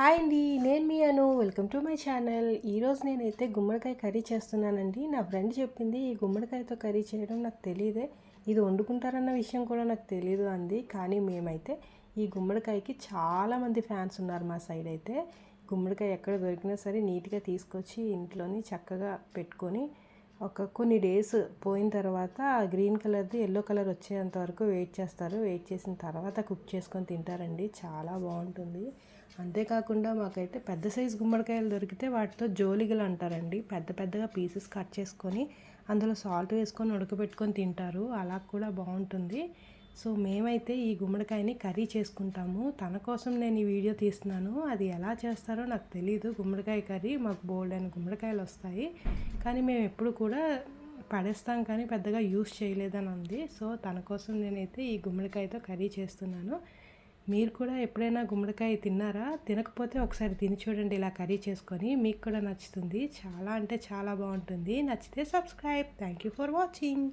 Hi అండి నేను మీ Anu. Welcome to my channel. ఈరోజు నేనైతే గుమ్మడికాయ కర్రీ చేస్తున్నానండి. నా ఫ్రెండ్ చెప్పింది ఈ గుమ్మడికాయతో కర్రీ చేయడం నాకు తెలియదే ఇది వండుకుంటారన్న విషయం కూడా నాకు తెలియదు అంది. కానీ మేమైతే ఈ గుమ్మడికాయకి చాలామంది ఫ్యాన్స్ ఉన్నారు మా సైడ్ అయితే. గుమ్మడికాయ ఎక్కడ దొరికినా సరే నీట్గా తీసుకొచ్చి ఇంట్లోని చక్కగా పెట్టుకొని ఒక కొన్ని డేస్ పోయిన తర్వాత ఆ గ్రీన్ కలర్ది ఎల్లో కలర్ వచ్చేంత వరకు వెయిట్ చేస్తారు. వెయిట్ చేసిన తర్వాత కుక్ చేసుకొని తింటారండి. చాలా బాగుంటుంది. అంతేకాకుండా మాకైతే పెద్ద సైజు గుమ్మడికాయలు దొరికితే వాటితో జోలిగలు అంటారండి. పెద్ద పెద్దగా పీసెస్ కట్ చేసుకొని అందులో సాల్ట్ వేసుకొని ఉడకబెట్టుకొని తింటారు. అలా కూడా బాగుంటుంది. సో మేమైతే ఈ గుమ్మడికాయని కర్రీ చేసుకుంటాము. తన కోసం నేను ఈ వీడియో తీస్తున్నాను. అది ఎలా చేస్తారో నాకు తెలియదు గుమ్మడికాయ కర్రీ మాకు బోల్డ్ అయిన గుమ్మడికాయలు వస్తాయి. కానీ మేము ఎప్పుడు కూడా పడేస్తాం కానీ పెద్దగా యూస్ చేయలేదని ఉంది. సో తన కోసం నేనైతే ఈ గుమ్మడికాయతో కర్రీ చేస్తున్నాను. మీరు కూడా ఎప్పుడైనా గుమ్మడికాయ తిన్నారా? తినకపోతే ఒకసారి తిని చూడండి ఇలా కర్రీ చేసుకొని. మీకు కూడా నచ్చుతుంది. చాలా అంటే చాలా బాగుంటుంది. నచ్చితే subscribe thank you for watching